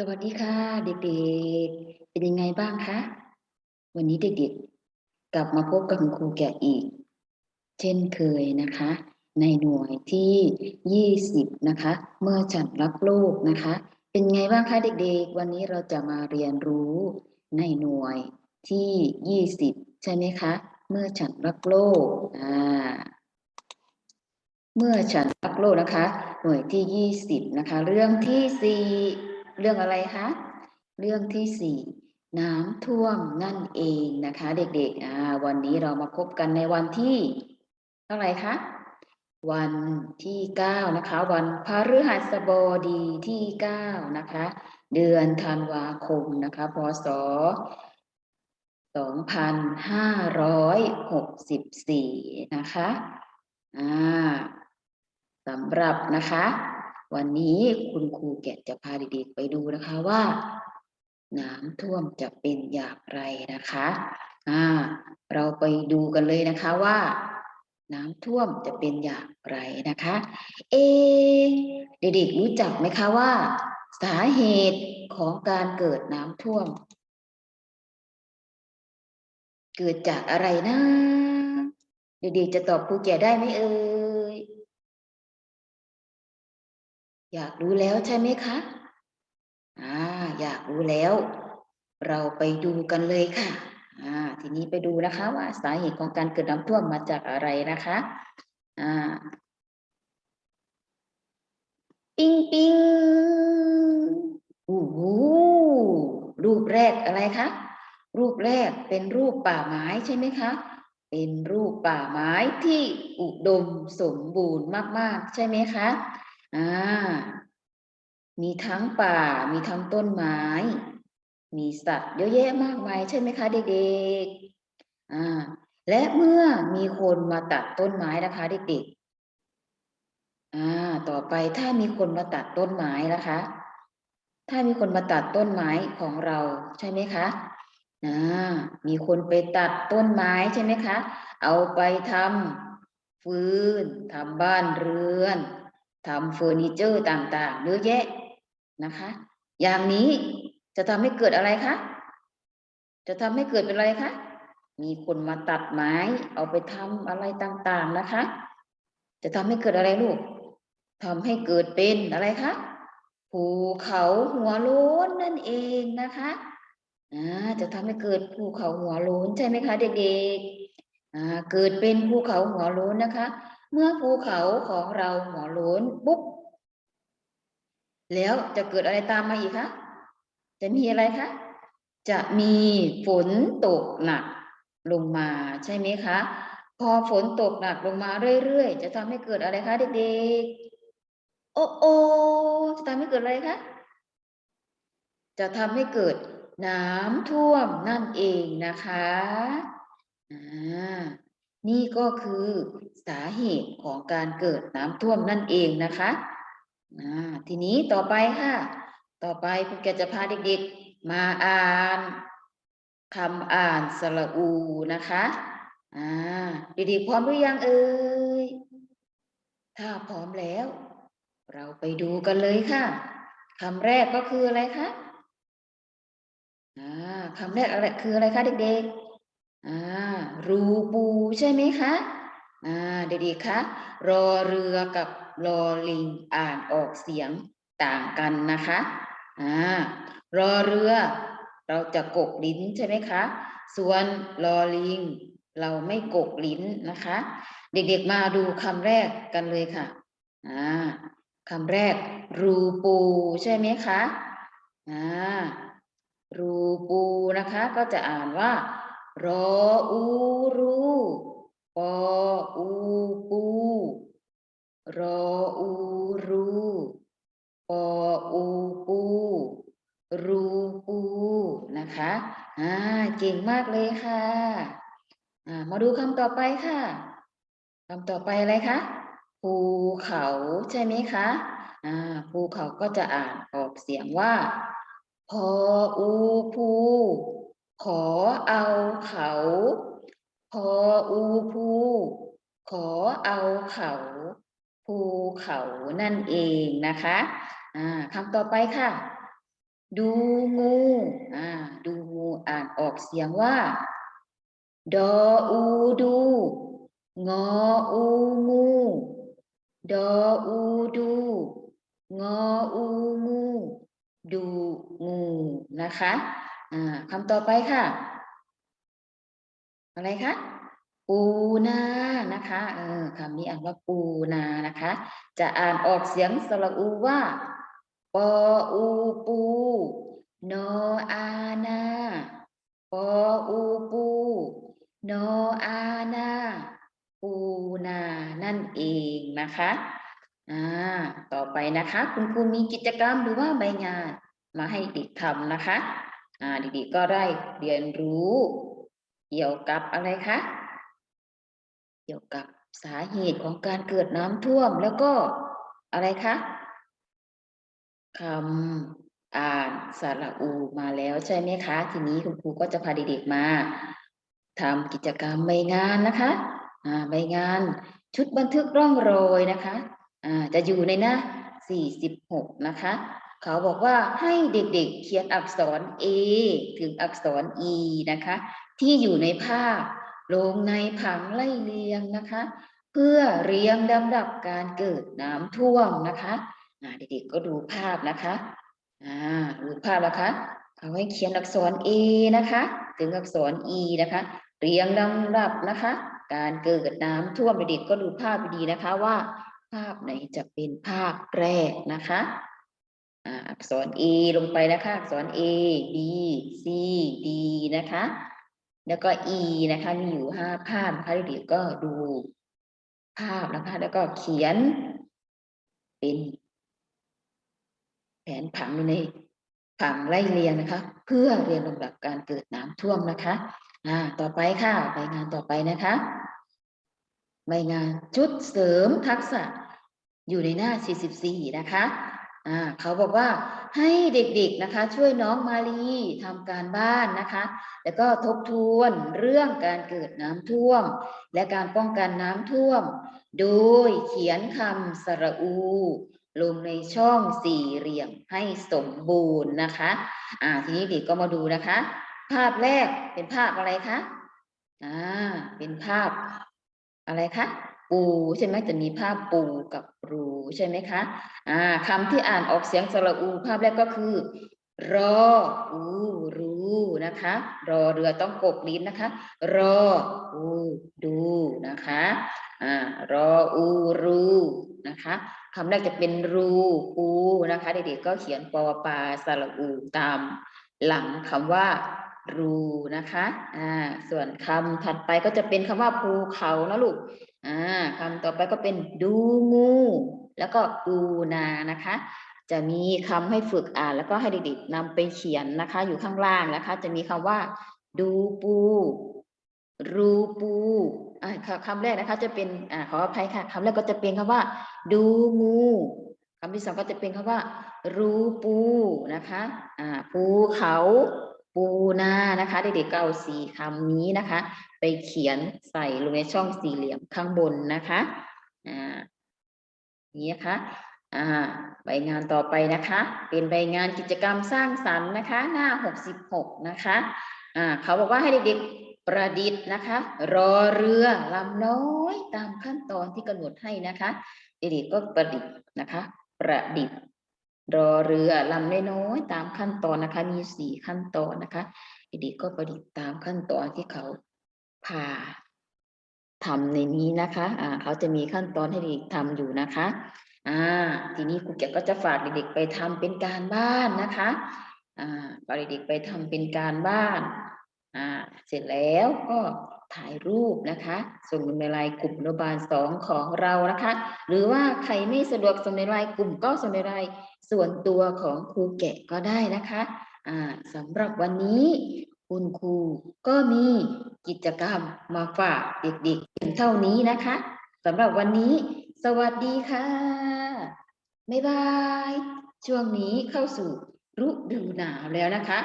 สวัสดีค่ะ เด็กๆ เป็นยังไงบ้างคะ วันนี้เด็กๆ กลับมาพบกับคุณครูแกะอีก เช่นเคยนะคะ ในหน่วยที่ยี่สิบนะคะ เมื่อฉันรักโลกนะคะ เป็นไงบ้างคะเด็กๆ วันนี้เราจะมาเรียนรู้ในหน่วยที่ยี่สิบใช่ไหมคะ เมื่อฉันรักโลกอ่าเมื่อฉันรักโลกนะคะ หน่วยที่ยี่สิบนะคะ เรื่องที่สี่ เรื่องอะไรคะ เรื่องที่สี่น้ำท่วมนั่นเองนะคะ เด็กๆวันนี้เรามาพบกันในวันที่เท่าไหร่คะ วันที่เก้านะคะ วันพฤหัสบดีที่เก้านะคะ เดือนธันวาคมนะคะ พศสองพันห้าร้อยหกสิบสี่นะคะอ่าสำหรับนะคะ วันนี้คุณครูแกะจะพาเด็กๆไปดูนะคะว่า น้ำท่วมจะเป็นอย่างไรนะคะอ่าเราไปดูกันเลยนะคะว่า น้ำท่วมจะเป็นอย่างไรนะคะ เอ เด็กๆรู้จักไหมคะว่า สาเหตุของการเกิดน้ำท่วม เกิดจากอะไรนะ เด็กๆจะตอบครูแก่ได้ไหมเอ่ย อยากรู้แล้วใช่ไหมคะอ่าอยากรู้แล้ว เราไปดูกันเลยค่ะอ่าทีนี้ไปดูนะคะว่าสาเหตุของการเกิดน้ำท่วมมาจากอะไรนะคะอ่าปิ้งปิ้งโอ้โหรูปแรกอะไรคะ รูปแรกเป็นรูปป่าไม้ใช่ไหมคะ เป็นรูปป่าไม้ที่อุดมสมบูรณ์มาก ๆ ใช่ไหมคะ อ่า มีทั้งป่า มีทั้งต้นไม้ มีสัตว์เยอะแยะมากมายใช่ไหมคะ เด็กๆ อ่า และเมื่อมีคนมาตัดต้นไม้นะคะ เด็กๆ อ่า ต่อไปถ้ามีคนมาตัดต้นไม้นะคะ ถ้ามีคนมาตัดต้นไม้ของเราใช่ไหมคะอ่ามีคนไปตัดต้นไม้ใช่ไหมคะ เอาไปทำฟืนทำบ้านเรือน ทำเฟอร์นิเจอร์ต่างๆ เยอะแยะนะคะ อย่างนี้จะทำให้เกิดอะไรคะจะทำให้เกิดเป็นอะไรคะมีคนมาตัดไม้ เอาไปทำอะไรต่างๆนะคะ จะทำให้เกิดอะไรลูกทำให้เกิดเป็นอะไรคะภูเขาหัวโล้นนั่นเองนะคะอ่าจะทำให้เกิดภูเขาหัวโล้นใช่ไหมคะ เด็กๆอ่าเกิดเป็นภูเขาหัวโล้นนะคะ เมื่อภูเขาของเราหัวล้นปุ๊บแล้วจะเกิดอะไรตามมาอีกคะจะมีอะไรคะจะมีฝนตกหนักลงมาใช่ไหมคะพอฝนตกหนักลงมาเรื่อยๆ จะทำให้เกิดอะไรคะเด็กๆ โอ้โอจะทำให้เกิดอะไรคะ จะทำให้เกิดน้ำท่วมนั่นเองนะคะ อ่า นี่ก็คือสาเหตุของการเกิดน้ำท่วมนั่นเองนะคะทีนี้ต่อไปค่ะ ต่อไปครูแกจะพาเด็กๆ มาอ่านคำอ่านสระอูนะคะอ่าเด็กๆพร้อมหรือยังเอ่ยถ้าพร้อมแล้ว เราไปดูกันเลยค่ะคำแรกก็คืออะไรคะอ่าคำแรกอะไรคืออะไรคะเด็กๆ อ่ารูปูใช่ไหมคะอ่าเด็กๆคะรอเรือกับรอลิงอ่านออกเสียงต่างกันนะคะอ่ารอเรือ เราจะกกลิ้นใช่ไหมคะ ส่วนรอลิง เราไม่กกลิ้นนะคะ เด็กๆมาดูคำแรกกันเลยค่ะอ่าคำแรก รูปูใช่ไหมคะอ่ารูปูนะคะก็จะอ่านว่า รออูรูปออูปูรออูรูปออูปูรูปูนะคะอ่าเก่งมากเลยค่ะอ่ามาดูคำต่อไปค่ะคำต่อไปอะไรคะภูเขาใช่ไหมคะอ่าภูเขาก็จะอ่านออกเสียงว่าพออูภู ขอเอาเขา พออูภูขอเอาเขา ภูเขานั่นเองนะคะอ่าคำต่อไปค่ะ ดูงูอ่าดูงูอ่านออกเสียงว่า ดออูดู งออูงูดออูดู งออูงู ดูงูนะคะ อ่าคำต่อไปค่ะ อะไรคะปูนานะคะเออคำนี้อ่านว่าปูนานะคะ จะอ่านออกเสียงสระอูว่าปออูปูนอานาปออูปูนอานาปูนานั่นเองนะคะอ่าต่อไปนะคะ คุณครูมีกิจกรรมหรือว่าใบงานมาให้เด็กทำนะคะ เด็กๆก็ได้เรียนรู้เกี่ยวกับอะไรคะ เกี่ยวกับสาเหตุของการเกิดน้ำท่วมแล้วก็อะไรคะคำอ่านสระอูมาแล้วใช่ไหมคะ ทีนี้คุณครูก็จะพาเด็กๆมาทำกิจกรรมใบงานนะคะอ่าใบงานชุดบันทึกร่องรอยนะคะอ่าจะอยู่ในหน้า46 นะคะ เขาบอกว่าให้เด็กๆเขียนอักษร A ถึงอักษร E นะคะ ที่อยู่ในภาพลงในผังไล่เรียงนะคะ เพื่อเรียงลำดับการเกิดน้ำท่วมนะคะเด็กๆก็ดูภาพนะคะดูภาพนะคะเขาให้เขียนอักษร A นะคะ ถึงอักษร E นะคะ เรียงลำดับนะคะ การเกิดน้ำท่วมเด็กๆก็ดูภาพดีนะคะว่า ภาพไหนจะเป็นภาพแรกนะคะ อักษร A ลงไปนะคะอักษร A B C D นะคะ แล้วก็ E นะคะมีอยู่ห้าภาพนะคะเด็กๆก็ดูภาพนะคะ แล้วก็เขียน เป็น แผนผังในผังไล่เรียงนะคะ เพื่อเรียงลำดับการเกิดน้ำท่วมนะคะ อ่า ต่อไปค่ะใบงานต่อไปนะคะใบงานชุดเสริมทักษะอยู่ในหน้า 44 นะคะ อ่าเขาบอกว่าให้เด็กๆนะคะ ช่วยน้องมาลีทำการบ้านนะคะ แล้วก็ทบทวนเรื่องการเกิดน้ำท่วม และการป้องกันน้ำท่วม โดยเขียนคำสระอู ลงในช่องสี่เหลี่ยมให้สมบูรณ์นะคะอ่าทีนี้เด็กก็มาดูนะคะ ภาพแรกเป็นภาพอะไรคะอ่าเป็นภาพอะไรคะ ปูใช่ไหมจะมีภาพปูกับรูใช่ไหมคะอ่าคำที่อ่านออกเสียงสระอูภาพแรกก็คือ รออูรูนะคะ รอเรือต้องกบลิ้นนะคะ รออูดูนะคะอ่ารออูรูนะคะคำแรกจะเป็นรูปูนะคะเด็กๆก็เขียนปอปลาสระอูตาม หลังคำว่ารูนะคะอ่าส่วนคำถัดไปก็จะเป็นคำว่าภูเขานะลูก อ่าคำต่อไปก็เป็นดูงู แล้วก็ปูนานะคะ จะมีคำให้ฝึกอ่านแล้วก็ให้เด็กๆนำไปเขียนนะคะ อยู่ข้างล่างนะคะ จะมีคำว่า ดูปู รูปูอ่าคคำแรกนะคะ จะเป็นอ่าขออภัยค่ะคำแรกก็จะเป็นคำว่า ดูงูคำที่สองก็จะเป็นคำว่า รูปูนะคะอ่าภูเขา ปูนานะคะ เด็กๆก็เอาสี่คำนี้นะคะ ไปเขียนใส่ลงในช่องสี่เหลี่ยมข้างบนนะคะอ่านี้นะคะอ่าใบงานต่อไปนะคะ เป็นใบงานกิจกรรมสร้างสรรค์นะคะ หน้าหกสิบหกนะคะอ่าเขาบอกว่าให้เด็กๆประดิษฐ์นะคะ รอเรือลำน้อยตามขั้นตอนที่กำหนดให้นะคะ เด็กๆก็ประดิษฐ์นะคะ ประดิษฐ์ รอเรือลำน้อยๆตามขั้นตอนนะคะ มีสี่ขั้นตอนนะคะเด็กๆก็ประดิษฐ์ตามขั้นตอนที่เขาพาทำในนี้นะคะอ่าเขาจะมีขั้นตอนให้เด็กทำอยู่นะคะอ่าทีนี้ครูเกียก็จะฝากเด็กๆไปทำเป็นการบ้านนะคะอ่าฝากเด็กๆไปทำเป็นการบ้านอ่าเสร็จแล้วก็ ถ่ายรูปนะคะ ส่งในไลน์กลุ่มอนุบาลสองของเรานะคะ หรือว่าใครไม่สะดวกส่งในไลน์กลุ่มก็ส่งในไลน์ส่วนตัวของครูแกะก็ได้นะคะสำหรับวันนี้คุณครูก็มีกิจกรรมมาฝากเด็กๆเพียงเท่านี้นะคะสำหรับวันนี้ สวัสดีค่ะ บ๊ายบาย ช่วงนี้เข้าสู่ฤดูหนาวแล้วนะคะ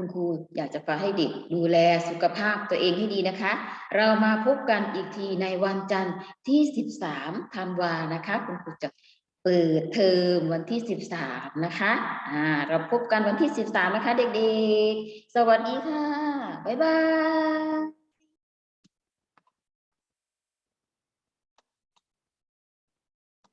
คุณครูอยากจะฝากให้เด็กดูแลสุขภาพตัวเองให้ดีนะคะ เรามาพบกันอีกทีในวันจันทร์ที่ 13ธันวานะคะ คุณครูจะเปิดเทอมวันที่สิบสามนะคะอ่าเราพบกันวันที่สิบสามนะคะ เด็กๆ สวัสดีค่ะ บ๊ายบาย